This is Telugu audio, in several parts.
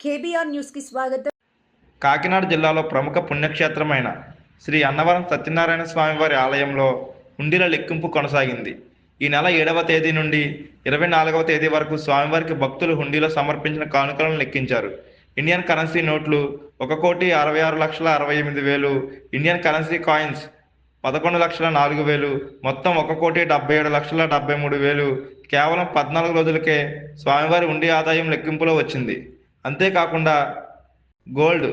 కేబీఆర్ స్వాగతం. కాకినాడ జిల్లాలో ప్రముఖ పుణ్యక్షేత్రమైన శ్రీ అన్నవరం సత్యనారాయణ స్వామివారి ఆలయంలో హుండీల లెక్కింపు కొనసాగింది. ఈ నెల ఏడవ తేదీ నుండి ఇరవై నాలుగవ తేదీ వరకు స్వామివారికి భక్తులు హుండీలో సమర్పించిన కానుకలను లెక్కించారు. ఇండియన్ కరెన్సీ నోట్లు ఒక కోటి అరవై ఆరు లక్షల అరవై ఎనిమిది వేలు ఇండియన్ కరెన్సీ కాయిన్స్ పదకొండు లక్షల నాలుగు వేలు మొత్తం ఒక కోటి డెబ్బై ఏడు లక్షల డెబ్బై మూడు వేలు. కేవలం పద్నాలుగు రోజులకే స్వామివారి ఉండి ఆదాయం లెక్కింపులో వచ్చింది. అంతేకాకుండా గోల్డ్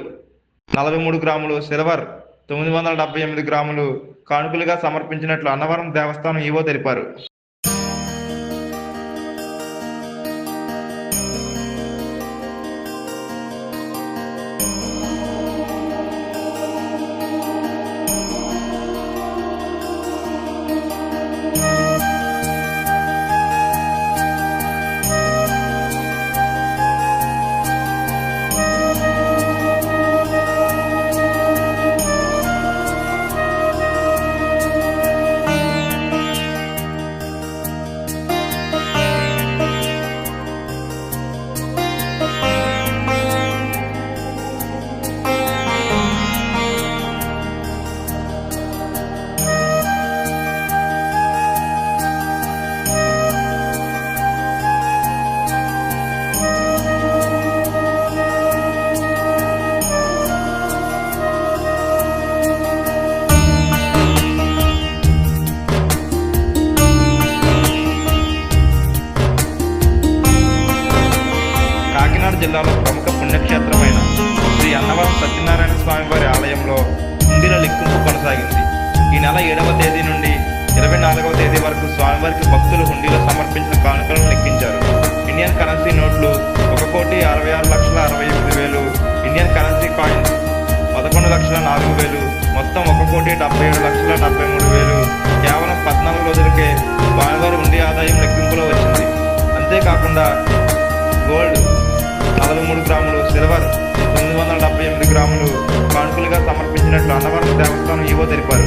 నలభై మూడు గ్రాములు సిల్వర్ తొమ్మిది వందల డెబ్బై ఎనిమిది గ్రాములు కానుకలుగా సమర్పించినట్లు అన్నవరం దేవస్థానం ఈవో తెలిపారు. జిల్లాలో ప్రముఖ పుణ్యక్షేత్రమైన శ్రీ అన్నవరం సత్యనారాయణ స్వామి వారి ఆలయంలో హుండీల లెక్కింపు కొనసాగింది. ఈ నెల ఏడవ తేదీ నుండి ఇరవై నాలుగవ తేదీ వరకు స్వామివారికి భక్తులు హుండీలో సమర్పించిన కానుకలను లెక్కించారు. ఇండియన్ కరెన్సీ నోట్లు ఒక కోటి అరవై ఆరు లక్షల అరవై ఎనిమిది వేలు ఇండియన్ కరెన్సీ కాయిన్స్ పదకొండు లక్షల నాలుగు వేలు మొత్తం ఒక కోటి డెబ్బై ఏడు లక్షల డెబ్బై మూడు వేలు. కేవలం పద్నాలుగు రోజులకే స్వామివారి ఉండి ఆదాయం లెక్కింపులో వచ్చింది. అంతేకాకుండా గోల్డ్ నలభై మూడు గ్రాములు సిల్వర్ తొమ్మిది వందల డెబ్బై ఎనిమిది గ్రాములు కానుకలుగా సమర్పించినట్లు అన్నవరం దేవస్థానం ఈవో తెలిపారు.